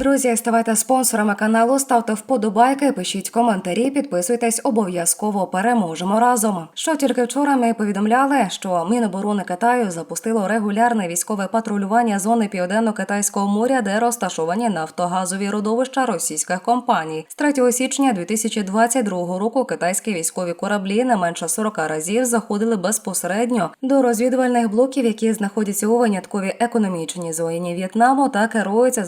Друзі, ставайте спонсорами каналу, ставте вподобайки, пишіть коментарі, підписуйтесь, обов'язково переможемо разом. Що тільки вчора ми повідомляли, що Міноборони Китаю запустило регулярне військове патрулювання зони південно-китайського моря, де розташовані нафтогазові родовища російських компаній. З 3 січня 2022 року китайські військові кораблі не менше 40 разів заходили безпосередньо до розвідувальних блоків, які знаходяться у винятковій економічній зоні В'єтнаму та керуються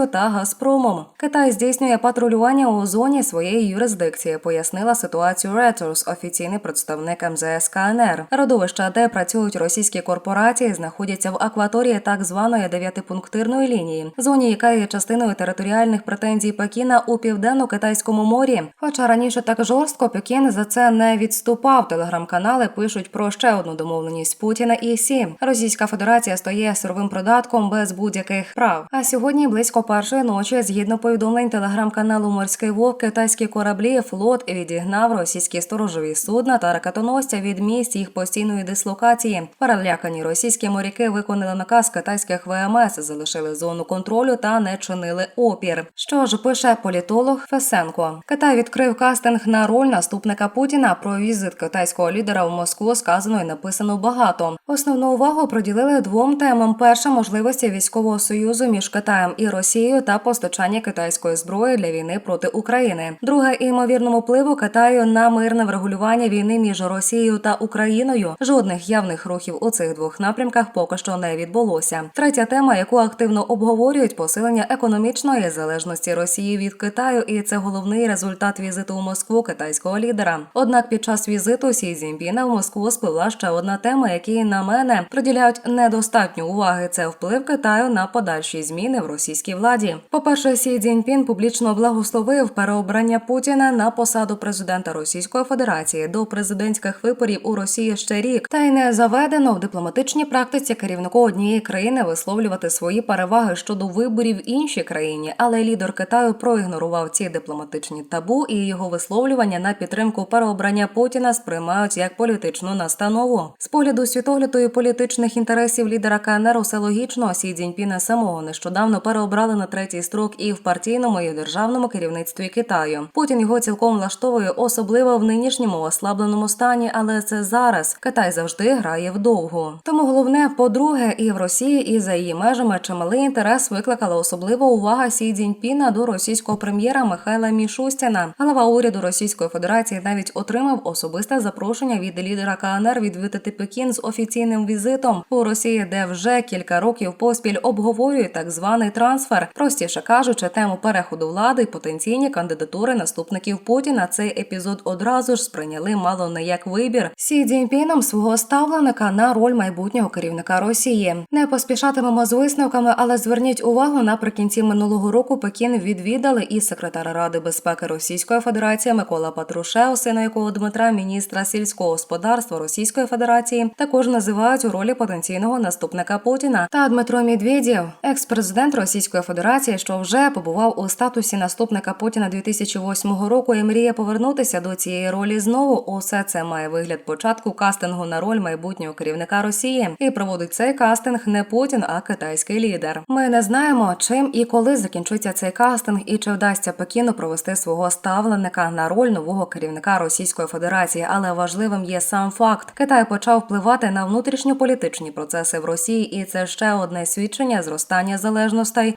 зарубіжнефтю та Газпромом. Китай здійснює патрулювання у зоні своєї юрисдикції, пояснила ситуацію Reuters, офіційний представник МЗС КНР. Родовища, де працюють російські корпорації, знаходяться в акваторії так званої дев'ятипунктирної лінії, зоні, яка є частиною територіальних претензій Пекіна у південно-китайському морі. Хоча раніше так жорстко Пекін за це не відступав. Телеграм-канали пишуть про ще одну домовленість Путіна і Сі. Російська Федерація стає сировим придатком без будь-яких прав. А сьогодні близько першої ночі, згідно повідомлень телеграм-каналу Морський Вовк, китайські кораблі флот відігнав російські сторожові судна та ракетоносця від місць їх постійної дислокації. Перелякані російські моряки виконали наказ китайських ВМС, залишили зону контролю та не чинили опір. Що ж пише політолог Фесенко? Китай відкрив кастинг на роль наступника Путіна. Про візит китайського лідера в Москву сказано і написано багато. Основну увагу приділили двом темам: перша можливості військового союзу між Китаєм і Росією та постачання китайської зброї для війни проти України. Друге імовірному впливу Китаю на мирне врегулювання війни між Росією та Україною. Жодних явних рухів у цих двох напрямках поки що не відбулося. Третя тема, яку активно обговорюють, посилення економічної залежності Росії від Китаю, і це головний результат візиту у Москву китайського лідера. Однак під час візиту Сі Цзіньпіна в Москву спливла ще одна тема, якій на мене приділяють недостатньо уваги. Це вплив Китаю на подальші зміни в російській. По перше, Сі Цзіньпін публічно благословив переобрання Путіна на посаду президента Російської Федерації до президентських виборів у Росії ще рік, та й не заведено в дипломатичній практиці керівнику однієї країни висловлювати свої переваги щодо виборів в іншій країні. Але лідер Китаю проігнорував ці дипломатичні табу, і його висловлювання на підтримку переобрання Путіна сприймають як політичну настанову. З погляду світогляду і політичних інтересів лідера КНР усе логічно. Сі Цзіньпіна самого нещодавно переобрали на третій строк і в партійному, і в державному керівництві Китаю. Путін його цілком влаштовує, особливо в нинішньому ослабленому стані, але це зараз Китай завжди грає вдовгу. Тому головне, по-друге, і в Росії, і за її межами чималий інтерес викликала особлива увага Сі Цзіньпіна до російського прем'єра Михайла Мішустіна. Голова уряду Російської Федерації навіть отримав особисте запрошення від лідера КНР відвідати Пекін з офіційним візитом у Росії, де вже кілька років поспіль обговорюють так званий трансфер, простіше кажучи, тему переходу влади і потенційні кандидатури наступників Путіна. Цей епізод одразу ж сприйняли мало не як вибір Сі Цзіньпіном свого ставленика на роль майбутнього керівника Росії. Не поспішатимемо з висновками, але зверніть увагу наприкінці минулого року Пекін відвідали і секретар Ради безпеки Російської Федерації Микола Патрушев, сина якого Дмитра, міністра сільського господарства Російської Федерації, також називають у ролі потенційного наступника Путіна та Дмитро Медведєв, екс-президент Російської Федерації, що вже побував у статусі наступника Путіна 2008 року і мріє повернутися до цієї ролі знову. Усе це має вигляд початку кастингу на роль майбутнього керівника Росії, і проводить цей кастинг не Путін, а китайський лідер. Ми не знаємо, чим і коли закінчиться цей кастинг, і чи вдасться Пекіну провести свого ставленика на роль нового керівника Російської Федерації. Але важливим є сам факт: Китай почав впливати на внутрішньополітичні процеси в Росії, і це ще одне свідчення зростання залежностей